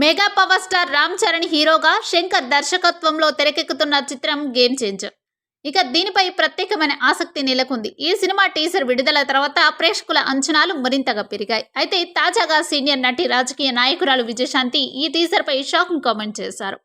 Mega power star Ram Charan హీరోగా శంకర్ దర్శకత్వంలో తెరకెక్కుతున్న చిత్రం గేమ్ చేంజర్ ఇక దీనిపై ప్రత్యేకమైన ఆసక్తి నెలకొంది. ఈ సినిమా టీజర్ విడుదల తర్వాత ప్రేక్షకుల అంచనాలు మరింతగా పెరిగాయి. అయితే తాజాగా సీనియర్ నటి రాజకీయ నాయకురాలు విజయశాంతి ఈ టీజర్పై షాకింగ్ కామెంట్ చేశారు.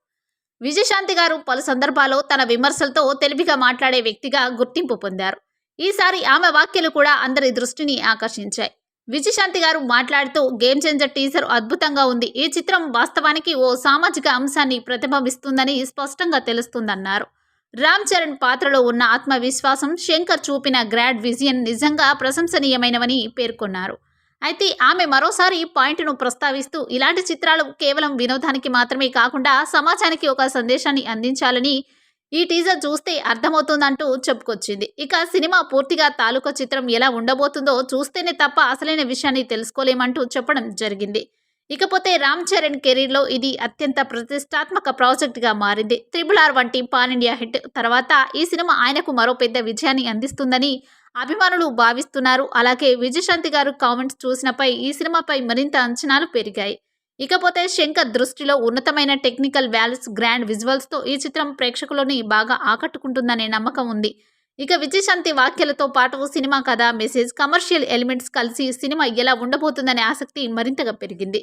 విజయశాంతి గారు పలు సందర్భాల్లో తన విమర్శలతో తెలివిగా మాట్లాడే వ్యక్తిగా గుర్తింపు పొందారు. ఈసారి ఆమె వ్యాఖ్యలు కూడా అందరి దృష్టిని ఆకర్షించాయి. విజయశాంతి గారు మాట్లాడుతూ గేమ్ చేంజర్ టీజర్ అద్భుతంగా ఉంది. ఈ చిత్రం వాస్తవానికి ఓ సామాజిక అంశాన్ని ప్రతిబింబిస్తుందని స్పష్టంగా తెలుస్తుందన్నారు. రామ్ చరణ్ పాత్రలో ఉన్న ఆత్మవిశ్వాసం శంకర్ చూపిన గ్రాడ్ విజయన్ నిజంగా ప్రశంసనీయమైనవని పేర్కొన్నారు. అయితే ఆమె మరోసారి ఈ పాయింట్ను ప్రస్తావిస్తూ ఇలాంటి చిత్రాలు కేవలం వినోదానికి మాత్రమే కాకుండా సమాజానికి ఒక సందేశాన్ని అందించాలని ఈ టీజర్ చూస్తే అర్థమవుతుందంటూ చెప్పుకొచ్చింది. ఇక సినిమా పూర్తిగా తాలూకా చిత్రం ఎలా ఉండబోతుందో చూస్తేనే తప్ప అసలైన విషయాన్ని తెలుసుకోలేమంటూ చెప్పడం జరిగింది. ఇకపోతే రామ్ చరణ్ కెరీర్లో ఇది అత్యంత ప్రతిష్టాత్మక ప్రాజెక్టుగా మారింది. త్రిబుల్ ఆర్ వంటి పాన్ ఇండియా హిట్ తర్వాత ఈ సినిమా ఆయనకు మరో పెద్ద విజయాన్ని అందిస్తుందని అభిమానులు భావిస్తున్నారు. అలాగే విజయశాంతి గారు కామెంట్స్ చూసినపై ఈ సినిమాపై మరింత అంచనాలు పెరిగాయి. ఇకపోతే శంకర్ దృష్టిలో ఉన్నతమైన టెక్నికల్ వాల్యూస్ గ్రాండ్ విజువల్స్తో ఈ చిత్రం ప్రేక్షకులని బాగా ఆకట్టుకుంటుందనే నమ్మకం ఉంది. ఇక విజయశాంతి వాక్యాలతో పాటు సినిమా కథ మెసేజ్ కమర్షియల్ ఎలిమెంట్స్ కలిసి సినిమా ఎలా ఉండబోతుందనే ఆసక్తి మరింతగా పెరిగింది.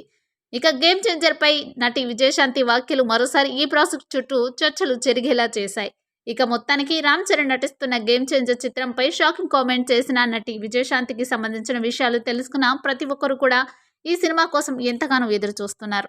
ఇక గేమ్ చేంజర్పై నటి విజయశాంతి వ్యాఖ్యలు మరోసారి ఈ ప్రాజెక్ట్ చుట్టూ చర్చలు జరిగేలా చేశాయి. ఇక మొత్తానికి రామ్ చరణ్ నటిస్తున్న గేమ్ చేంజర్ చిత్రంపై షాకింగ్ కామెంట్ చేసిన నటి విజయశాంతికి సంబంధించిన విషయాలు తెలుసుకున్న ప్రతి ఒక్కరు కూడా ఈ సినిమా కోసం ఎంతగానో ఎదురు చూస్తున్నారు.